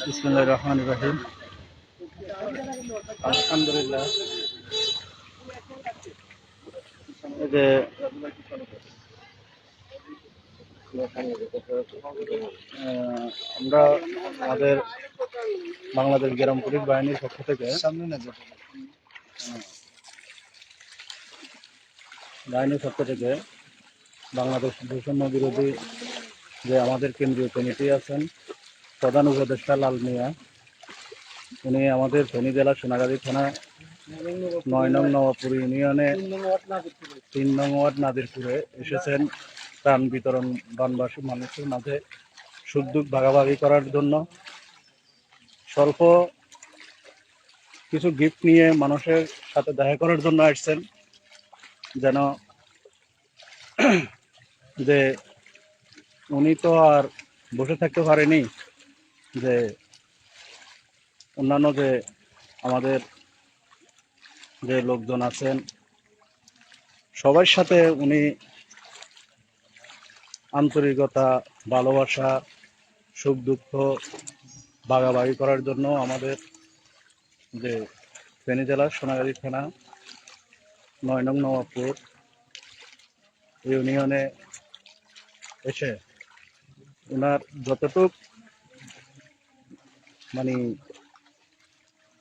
বিসমুল্লাহ রহমান রাহিম। আলহামদুলিল্লাহ। যে আমরা আমাদের বাংলাদেশ গ্রাম পুলিশ বাহিনীর পক্ষ থেকে না বাহিনীর পক্ষ থেকে বাংলাদেশ বৈষম্য বিরোধী যে আমাদের কেন্দ্রীয় কমিটি আছেন প্রধান উপদেষ্টা লাল মিয়া। উনি আমাদের ফেনী জেলা সোনাগাজী থানা নয় নং নবাবপুর ইউনিয়নে তিন নং ওয়ার্ড নাদিরপুরে এসেছেন। ত্রাণ বিতরণ বানবাসী মানুষের মাঝে দুঃখ ভাগাভাগি করার জন্য। স্বল্প কিছু গিফট নিয়ে মানুষের সাথে দেখা করার জন্য আসছেন। যেন যে উনি তো আর বসে থাকতে পারেনি যে অন্যান্য যে আমাদের যে লোকজন আছেন, সবার সাথে উনি আন্তরিকতা, ভালোবাসা, সুখ, দুঃখ ভাগাভাগি করার জন্য আমাদের যে ফেনী জেলার সোনাগাড়ি থানা, নয় নং নবাবপুর ইউনিয়নে এসে ওনার যতটুক মানে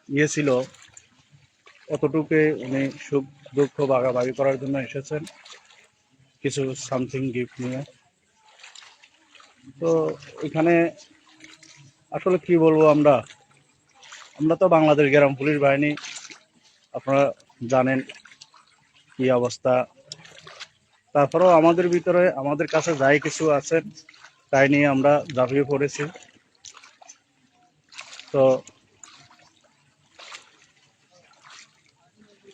ইয়ে ছিল, অতটুকু উনি সুখ, দুঃখ ভাগাভাগি করার জন্য এসেছেন। কিছু সামথিং গিফট নিয়ে। তো এখানে আসলে কি বলব আমরা? আমরা তো বাংলাদেশ গ্রাম পুলিশ বাহিনী, আপনারা জানেন কি অবস্থা। তারপরেও আমাদের ভিতরে, আমাদের কাছে যাই কিছু আছে তাই নিয়ে আমরা ঝাঁপিয়ে পড়েছি তো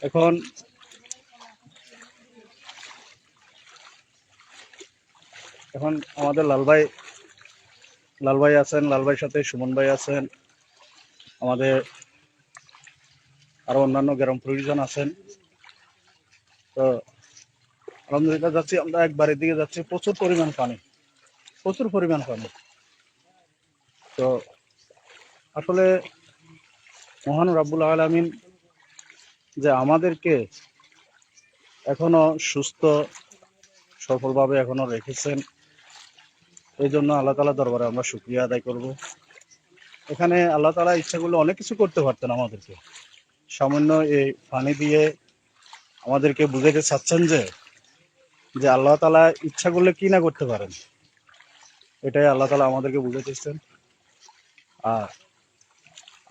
এখন এখন আমাদের লাল ভাই, লাল আছেন, লাল ভাইয়ের সাথে সুমন ভাই আছেন, আমাদের আরও অন্যান্য গ্রাম প্রয়োজন আছেন। তো আলহামদুলিল্লাহ যাচ্ছি, আমরা একবারের দিকে যাচ্ছি, প্রচুর পরিমাণ পানি। প্রচুর পরিমাণ পানি তো আসলে মহান রাব্বুল আলামিন যে আমাদেরকে এখনও সুস্থ, সফলভাবে এখনও রেখেছেন এই জন্য আল্লাহ তালা দরবারে আমরা শুক্রিয়া আদায় করব। এখানে আল্লাহ তালা ইচ্ছা করলে অনেক কিছু করতে পারতেন আমাদেরকে। সামান্য এই পানি দিয়ে আমাদেরকে বুঝাইতে চাচ্ছেন যে যে আল্লাহ তালা ইচ্ছা করলে কি না করতে পারেন। এটাই আল্লাহ তালা আমাদেরকে বুঝাইতেছেন আর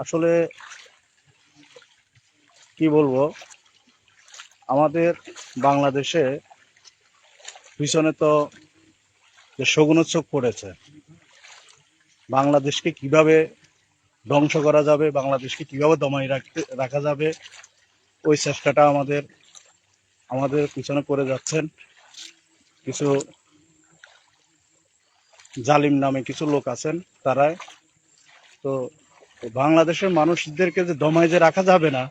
আসলে কি বলব, আমাদের বাংলাদেশে পিছনে তো যে শগুনোৎসব পড়েছে, বাংলাদেশকে কীভাবে ধ্বংস করা যাবে, বাংলাদেশকে কীভাবে দমাই রাখতে, রাখা যাবে, ওই চেষ্টাটা আমাদের আমাদের পিছনে পড়ে যাচ্ছেন। কিছু জালিম নামে কিছু লোক আছেন তারা তো বাংলাদেশের মানুষদেরকে যে দমায় যে রাখা যাবে না,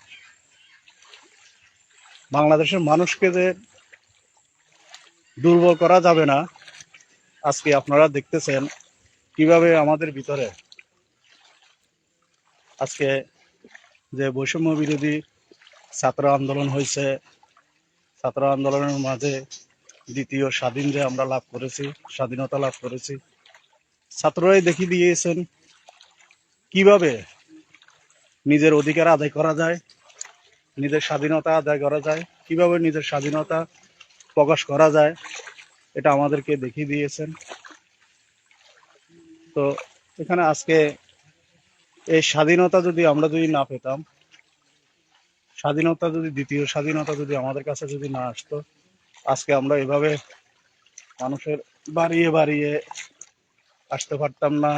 বাংলাদেশের মানুষকে যে দুর্বল করা যাবে না, আজকে আপনারা দেখতেছেন কীভাবে আমাদের ভিতরে আজকে যে বৈষম্য বিরোধী ছাত্র আন্দোলন হয়েছে, ছাত্র আন্দোলনের মাঝে দ্বিতীয় স্বাধীন যে আমরা লাভ করেছি, স্বাধীনতা লাভ করেছি ছাত্ররাই দেখিয়ে দিয়েছেন। কীভাবে নিজের অধিকার আদায় করা যায়, নিজের স্বাধীনতা আদায় করা যায়, কীভাবে নিজের স্বাধীনতা প্রকাশ করা যায়, এটা আমাদেরকে দেখিয়ে দিয়েছেন। তো এখানে আজকে এই স্বাধীনতা যদি আমরা যদি না পেতাম, স্বাধীনতা যদি, দ্বিতীয় স্বাধীনতা যদি আমাদের কাছে যদি না আসতো, আজকে আমরা এভাবে মানুষের বাড়িয়ে বাড়িয়ে আসতে পারতাম না।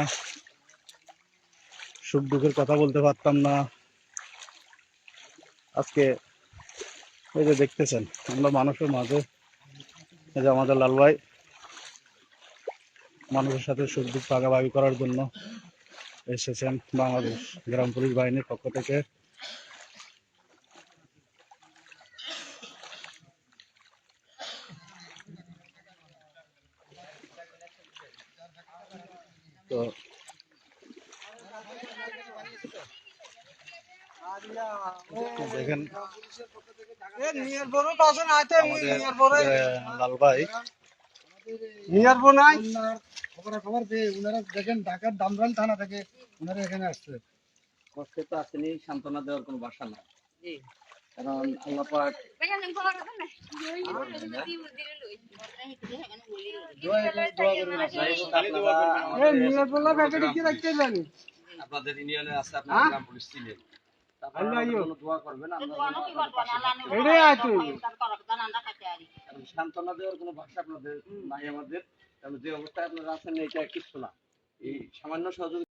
সুখ দুঃখের কথা বলতে পারতাম না। আজকে এই যে দেখতেছেন, আমরা মানুষের মাঝে, এই যে আমাদের লাল ভাই, মানুষের সাথে সুখ দুঃখ ভাগাভাগি করার জন্য এসেছেন বাংলাদেশ গ্রাম পুলিশ বাহিনীর পক্ষ থেকে। তো দেখেন আমাদের যে লাল ভাই খবর খবর পেয়ে ওনারা দেখেন ঢাকার দামরান থানা থেকে ওনারা এখানে আসছে। কষ্টে তো আসেনি সান্ত্বনা দেওয়ার কোনো ভাষা না কারণ আল্লাহ পাক আপনাদের ইউনিয়নে আছে আপনার গ্রাম পুলিশ ছিলেন জন্য দোয়া করবেন সান্ত্বনা দেওয়ার কোনো ভাষা আপনাদের নাই আমাদের কারণ যে অবস্থায় আপনারা আছেন এটা কিচ্ছু না এই সামান্য সহযোগিতা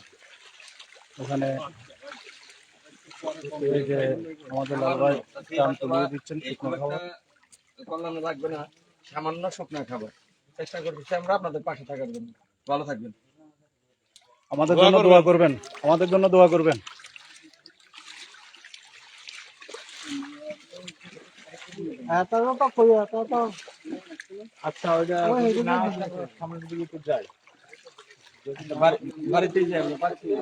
ওখানে যে আমাদের লালভাই ত্রাণ তুলিয়ে দিচ্ছেন শুকনো খাবার কল্যাণ লাগবে না সামান্য শুকনা খাবার চেষ্টা করতেছি আমরা আপনাদের পাশে থাকার জন্য। ভালো থাকবেন। আমাদের জন্য দোয়া করবেন আমাদের জন্য দোয়া করবেন। আচ্ছা ওইটা সামনের দিকে একটু যাই। বাড়িতেই যাই আমরা বাড়িতে যে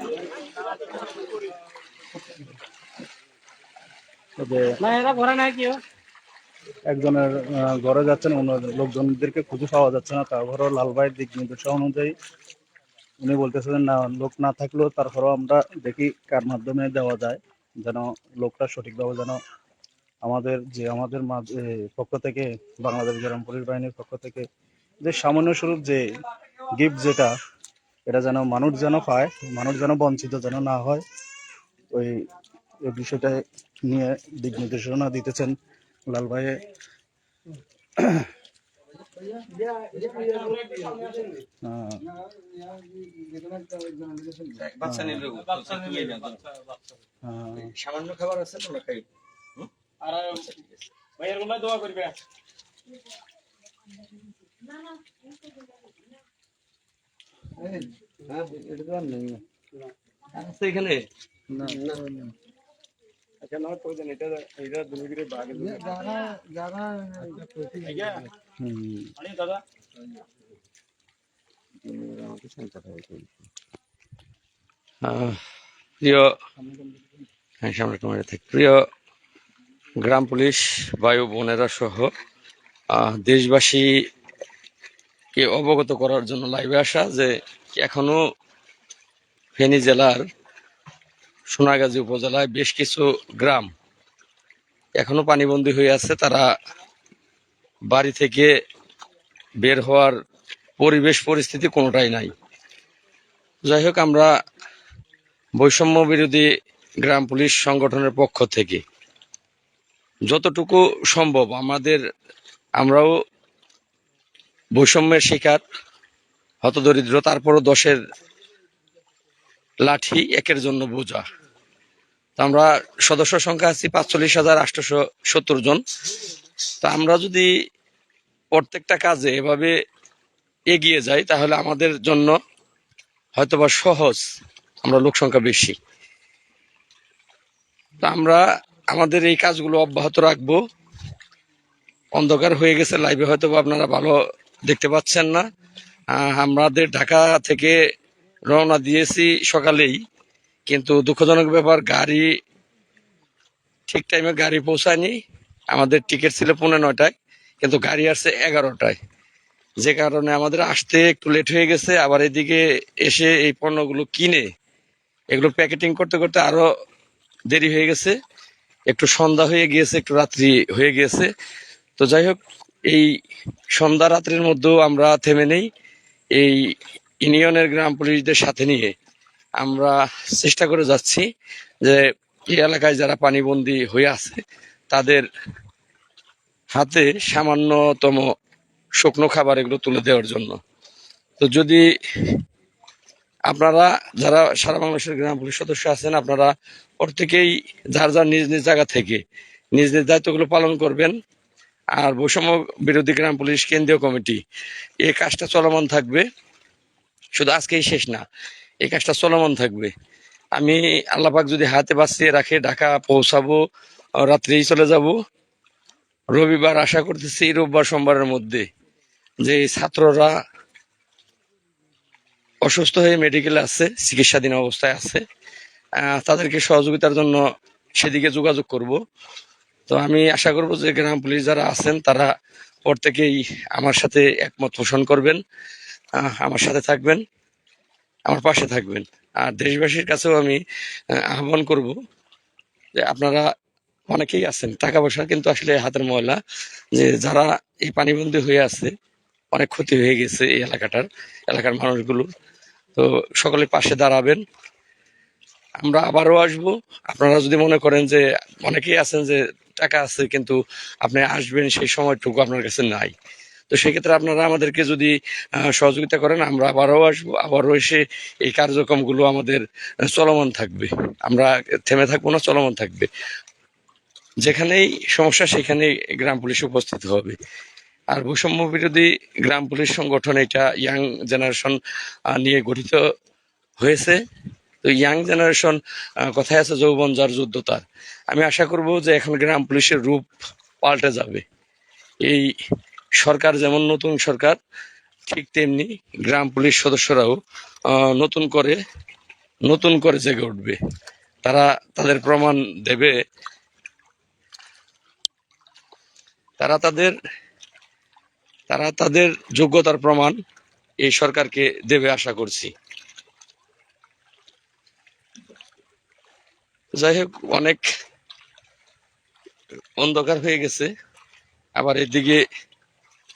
একজনের ঘরে যাচ্ছেন, অন্য লোকজনদেরকে খুঁজে পাওয়া যাচ্ছে না। তারপরেও লাল ভাইয়ের দিক নির্দেশনা অনুযায়ী উনি বলতেছেন না, লোক না থাকলেও তারপরেও আমরা দেখি কার মাধ্যমে দেওয়া যায়, যেন লোকটা সঠিকভাবে যেন আমাদের, যে আমাদের পক্ষ থেকে, বাংলাদেশ গ্রাম পুলিশ বাহিনীর পক্ষ থেকে, যে সামান্য স্বরূপ যে গিফট যেটা এটা যেন মানুষ যেন পায় মানুষ যেন বঞ্চিত যেন না হয় ওই এই বিষয়টা নিয়ে দিক নির্দেশনা দিতেছেন লাল ভাইয়ে সামান্য খাবার আছে তোমরা খাই এটা তো না। এখানে? আচ্ছা না তো দেন এটা এটা দুমিদিরে বাগে যারা যারা হুম, আহ, প্রিয় হ্যাঁ সামনে থেকে। প্রিয় গ্রাম পুলিশ বায়ু বোনেরা সহ আহ, দেশবাসীকে অবগত করার জন্য লাইভে আসা যে এখনও ফেনী জেলার সোনাগাজী উপজেলায় বেশ কিছু গ্রাম এখনও পানিবন্দী হয়ে আছে। তারা বাড়ি থেকে বের হওয়ার পরিবেশ পরিস্থিতি কোনোটাই নাই। যাই হোক, আমরা বৈষম্য বিরোধী গ্রাম পুলিশ সংগঠনের পক্ষ থেকে যতটুকু সম্ভব আমাদের আমরাও বৈষম্যের শিকার, হতদরিদ্র, তারপরও দশের লাঠি একের জন্য বোঝা। তা আমরা সদস্য সংখ্যা আছি পাঁচচল্লিশ হাজার আটশোশো সত্তর জন। তা আমরা যদি প্রত্যেকটা কাজে এভাবে এগিয়ে যাই, তাহলে আমাদের জন্য হয়তোবা সহজ, আমরা লোক সংখ্যা বেশি। তা আমরা আমাদের এই কাজগুলো অব্যাহত রাখব। অন্ধকার হয়ে গেছে লাইভে হয়তো আপনারা ভালো দেখতে পাচ্ছেন না। আমাদের ঢাকা থেকে রওনা দিয়েছি সকালেই, কিন্তু দুঃখজনক ব্যাপার, গাড়ি ঠিক টাইমে গাড়ি পৌঁছায়নি। আমাদের টিকিট ছিল পৌনে নয়টায়, কিন্তু গাড়ি আসছে এগারোটায়। যে কারণে আমাদের আসতে একটু লেট হয়ে গেছে, আবার এদিকে এসে এই পণ্যগুলো কিনে, এগুলো প্যাকেটিং করতে করতে আরও দেরি হয়ে গেছে। একটু সন্ধ্যা হয়ে গিয়েছে, একটু রাত্রি হয়ে গিয়েছে তো যাই হোক এই সন্ধ্যা রাত্রির মধ্যেও আমরা থেমে নেই। এই ইউনিয়নের গ্রাম পুলিশদের সাথে নিয়ে আমরা চেষ্টা করে যাচ্ছি যে এই এলাকায় যারা পানিবন্দী হয়ে আছে, তাদের হাতে সামান্যতম শুকনো খাবার এগুলো তুলে দেওয়ার জন্য। তো যদি আপনারা যারা সারা বাংলাদেশের গ্রাম পুলিশ সদস্য আছেন, আপনারা প্রত্যেকেই যার যার নিজ নিজ জায়গা থেকে, নিজ নিজ দায়িত্বগুলো পালন করবেন। আর বৈষম্য বিরোধী গ্রাম, পুলিশ, কেন্দ্রীয় কমিটি, এই কাজটা চলমান থাকবে। শুধু আজকেই শেষ না, এই কাজটা চলমান থাকবে। আমি আল্লাপাক যদি হাতে বাঁচিয়ে রাখে, ঢাকা পৌঁছাবো, রাত্রেই চলে যাব। রবিবার আশা করতেছি, রোববার সোমবারের মধ্যে যে ছাত্ররা অসুস্থ হয়ে মেডিকেলে আছে, চিকিৎসাধীন অবস্থায় আছে তাদেরকে সহযোগিতার জন্য সেদিকে যোগাযোগ করব। তো আমি আশা করব যে গ্রাম পুলিশ যারা আছেন, তারা প্রত্যেকেই আমার সাথে একমত পোষণ করবেন আমার সাথে থাকবেন, আমার পাশে থাকবেন। আর দেশবাসীর কাছেও আমি আহ্বান করব যে আপনারা অনেকেই আছেন, টাকা পয়সা কিন্তু আসলে হাতের ময়লা, যে যারা এই পানিবন্দী হয়ে আছে, অনেক ক্ষতি হয়ে গেছে এই এলাকাটার, এলাকার মানুষগুলোর। তো সকলে পাশে দাঁড়াবেন। আমরা আবারও আসব। আপনারা যদি মনে করেন যে অনেকেই আছেন যে টাকা আছে, কিন্তু আপনি আসবেন সেই সময়টুকু আপনার কাছে নাই। তো সেক্ষেত্রে আপনারা আমাদেরকে যদি সহযোগিতা করেন, আমরা আবারও আসব, আবারও এসে এই কার্যক্রমগুলো আমাদের চলমান থাকবে। আমরা থেমে থাকব না, চলমান থাকবে। যেখানেই সমস্যা, সেখানেই গ্রাম পুলিশ উপস্থিত হবে। আর বৈষম্য বিরোধী গ্রাম পুলিশ সংগঠন এটা ইয়াং জেনারেশন নিয়ে গঠিত হয়েছে। তো ইয়াং জেনারেশন কথায় আছে যৌবন যার যুদ্ধ তার। আমি আশা করব যে এখন গ্রাম পুলিশের রূপ পাল্টে যাবে। এই সরকার যেমন নতুন সরকার, ঠিক তেমনি গ্রাম পুলিশ সদস্যরাও নতুন করে নতুন করে জেগে উঠবে। তারা তাদের প্রমাণ দেবে। তারা তাদের তারা তাদের যোগ্যতার প্রমাণ এই সরকারকে দেবে আশা করছি। যাই হোক, অনেক অন্ধকার হয়ে গেছে। আবার এদিকে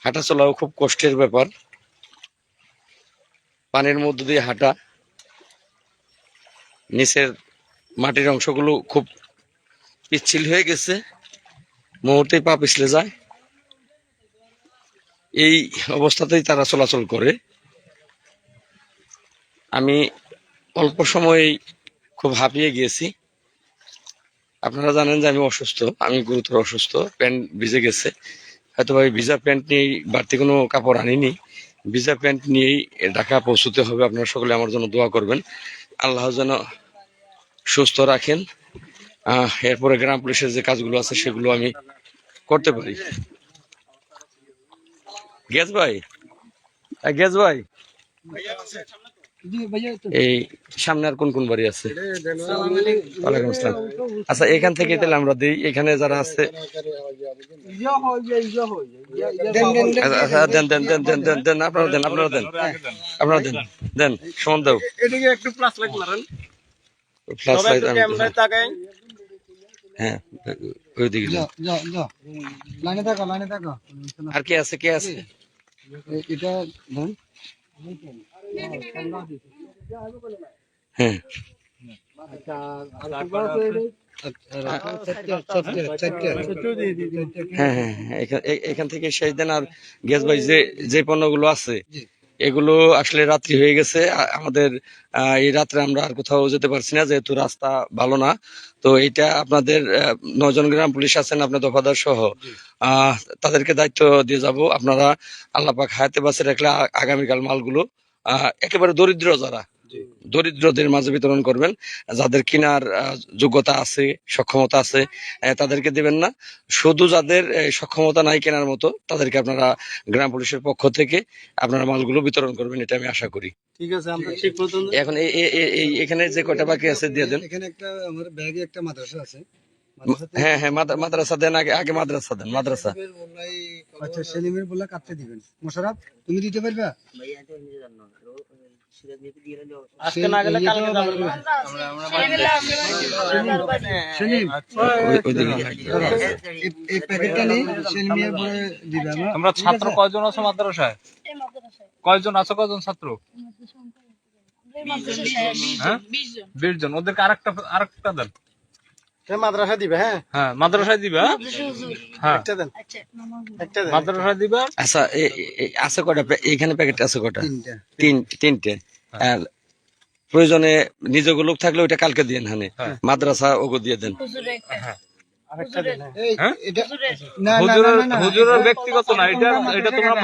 হাঁটা চলাও খুব কষ্টের ব্যাপার। পানির মধ্য দিয়ে হাঁটা। নিচের মাটির অংশগুলো খুব পিচ্ছিল হয়ে গেছে। মুহূর্তেই পা পিছলে যায়। এই অবস্থাতেই তারা চলাচল করে। আমি অল্প সময়েই খুব হাঁপিয়ে গিয়েছি। আপনারা জানেন যে আমি অসুস্থ, আমি গুরুতর অসুস্থ, প্যান্ট ভিজে গেছে। হয়তো ভাই ভিজা প্যান্ট নিয়েই বাড়তি কোনো কাপড় আনিনি। ভিজা প্যান্ট নিয়েই ঢাকা পৌঁছতে হবে, আপনারা সকলে আমার জন্য দোয়া করবেন। আল্লাহ যেন সুস্থ রাখেন। এরপরে গ্রাম পুলিশের যে কাজগুলো আছে, সেগুলো আমি করতে পারি। গ্যাস ভাই? গ্যাস ভাই? এই সামনে আর কোন কোন বাড়ি আছে? ওয়ালাইকুম আসসালাম। আচ্ছা এখান থেকে তাহলে আমরা দিই। এখানে যারা আছে আচ্ছা, আচ্ছা, দেন দেন দেন দেন দেন দেন আপনারা দেন আপনারা দেন। আপনারা দেন দেন সমান দাও। এদিকে একটু প্লাস লাইট মারেন। সবাই লাইট হ্যাঁ ওইদিকে যান। যাও যাও যাও লাইনে থাকো লাইনে থাকো। আর কে আছে কে আছে? এটা ধরুন। হ্যাঁ হ্যাঁ হ্যাঁ এখান- থেকে শেষ দেন। আর গ্যাস ভাই যে যে পণ্যগুলো আছে এগুলো আসলে রাত্রি হয়ে গেছে। আমাদের এই রাত্রে আমরা আর কোথাও যেতে পারছি না যেহেতু রাস্তা ভালো না। তো এটা আপনাদের নজন গ্রাম পুলিশ আছেন আপনার দফাদার সহ। আহ, তাদেরকে দায়িত্ব দিয়ে যাব। আপনারা আল্লাহ পাক হায়াতে বাসে রাখলে আগামীকাল মালগুলো একেবারে দরিদ্র যারা। দরিদ্রদের মাঝে বিতরণ করবেন যাদের কেনার যোগ্যতা আছে সক্ষমতা আছে তাদেরকে দেবেন না। শুধু যাদের সক্ষমতা নাই কেনার মতো তাদেরকে আপনারা গ্রাম পুলিশের পক্ষ থেকে আপনারা মালগুলো বিতরণ করবেন এটা আমি আশা করি। ঠিক আছে আমরা ঠিক এখন এখানে যে কয়টা বাকি আছে দিয়ে দেন। এখানে একটা আমার ব্যাগে একটা মাদ্রাসা আছে। হ্যাঁ হ্যাঁ মাদ্রাসা দেন আগে আগে মাদ্রাসা দেন মাদ্রাসা। আচ্ছা সেলিমের বলে কাটতে দিবেন। মোশারফ তুমি দিতে পারবা? আজকে না গেলে কালকে যাবেন না সেলিম। ওই- ওইদিকে এই- এই প্যাকেটটা নেই সেলিমের বলে দিবে। আমরা ছাত্র কয়জন আছো মাদ্রাসায়? এই কয়জন আছো কয়জন ছাত্র? হ্যাঁ? বিশ জন। ওদেরকে আরেকটা আরেকটা দেন। মাদ্রাসা দিবে হ্যাঁ? হ্যাঁ মাদ্রাসায় দিবা? হ্যাঁ। একটা দেন। আচ্ছা একটা দেন। মাদ্রাসায় দিবা? আচ্ছা এ- এ- এ- আছে কটা এখানে প্যাকেট আছে কটা তিন তিনটে। আর প্রয়োজনে নিজের লোক থাকলে ওইটা কালকে দিয়ে হানে। হ্যাঁ। মাদ্রাসা ওগো দিয়ে দেন। আরেকটা দেন। এই হ্যাঁ? এটা না না না হুজুরের না, না হুজুরের ব্যক্তিগত না এটা এটা তোমরা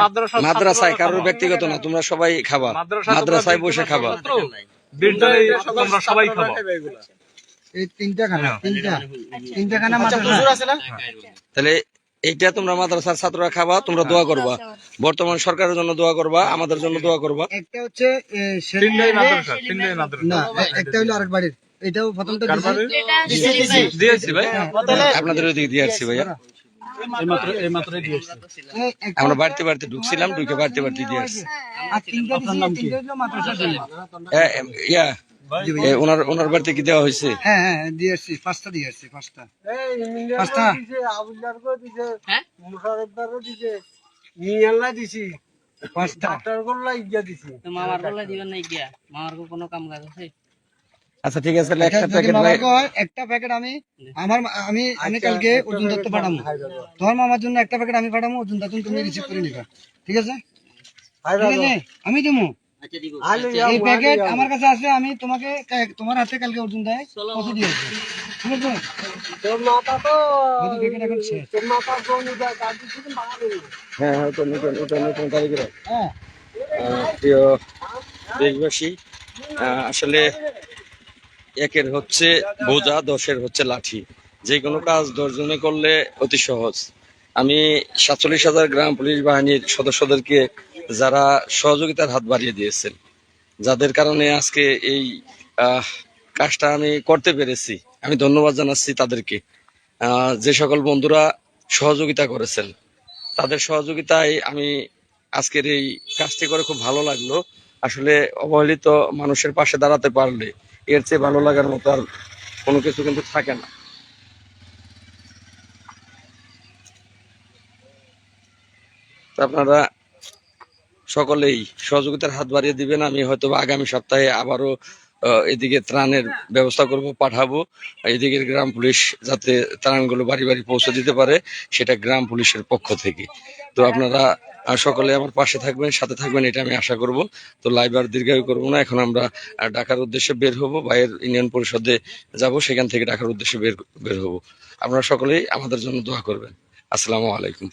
মাদ্রাসায় কারোর ব্যক্তিগত না তোমরা সবাই খাবা। মাদ্রাসায় বসে খাবা। তোমরা সবাই খাবা। এই তিনটা খানা তিনটা। তিনটা খানা মাদ্রাসা আছে না? তাহলে এইটা তোমরা মাদ্রাসার ছাত্ররা খাবা তোমরা দোয়া করবা। বর্তমান সরকারের জন্য দোয়া করবা আমাদের জন্য দোয়া করবা। একটা হচ্ছে না একটা হলো আরেক বাড়ির। এটাও প্রথমটা। দিয়েছি। ভাই। আপনাদের ওইদিকে দিয়ে আসছি ভাইয়া। আমরা বাড়িতে বাড়িতে ঢুকছিলাম ঢুকে বাড়িতে বাড়িতে দিয়ে আসছি। ইয়া। ওনার ওনার বাড়িতে কি দেওয়া হয়েছে? হ্যাঁ হ্যাঁ দিয়ে আসছি পাঁচটা দিয়ে আসছি পাঁচটা। পাঁচটা। পাঁচটা। মামার বলে দিবেন না গিয়া? মামার কোনো কাম কাজ আছে? আচ্ছা ঠিক আছে একটা একটা প্যাকেট মামার একটা প্যাকেট আমি আমার আমি আমি কালকে ওজন দত্ত পাঠাবো তোমার মামার জন্য একটা প্যাকেট আমি পাঠাবো ওজন দত্ত তুমি রিসিভ করে নিবা। ঠিক আছে? আমি আচ্ছা দিব। এই প্যাকেট আমার কাছে আছে আমি তোমাকে তোমার হাতে কালকে অর্জুন দেয় কত দিয়েছি? ঠিক আছে? হয়তো প্যাকেট এখন শেষ। হ্যাঁ হ্যাঁ ওটা নতুন ওটা নতুন তারিখের হ্যাঁ। প্রিয় দেশবাসী আহ, আসলে একের হচ্ছে বোঝা দশের হচ্ছে লাঠি। যে কোনো কাজ দশজনে করলে অতি সহজ। আমি সাতচল্লিশ হাজার গ্রাম পুলিশ বাহিনীর সদস্যদেরকে যারা সহযোগিতার হাত বাড়িয়ে দিয়েছেন, যাদের কারণে আজকে এই কাজটা আমি করতে পেরেছি, আমি ধন্যবাদ জানাচ্ছি তাদেরকে। যে সকল বন্ধুরা সহযোগিতা করেছেন, তাদের সহযোগিতায় আমি আজকের এই কাজটি করে খুব ভালো লাগল। আসলে অবহেলিত মানুষের পাশে দাঁড়াতে পারলে এর চেয়ে ভালো লাগার মতো আর কোনো কিছু কিন্তু থাকে না। আপনারা সকলেই সহযোগিতার হাত বাড়িয়ে দিবেন। আমি হয়তো আগামী সপ্তাহে আবারও এদিকে ত্রাণের ব্যবস্থা করব, পাঠাবো। এদিকে গ্রাম পুলিশ যাতে ত্রাণগুলো বাড়ি বাড়ি পৌঁছে দিতে পারে, সেটা গ্রাম পুলিশের পক্ষ থেকে। তো আপনারা সকলে আমার পাশে থাকবেন, সাথে থাকবেন, এটা আমি আশা করব। তো লাইভ আর দীর্ঘায়ু করব না, এখন আমরা ঢাকার উদ্দেশ্যে বের হব, বাইরের ইউনিয়ন পরিষদে যাব, সেখান থেকে ঢাকার উদ্দেশ্যে বের বের হব। আপনারা সকলেই আমাদের জন্য দোয়া করবেন। আসসালামু আলাইকুম।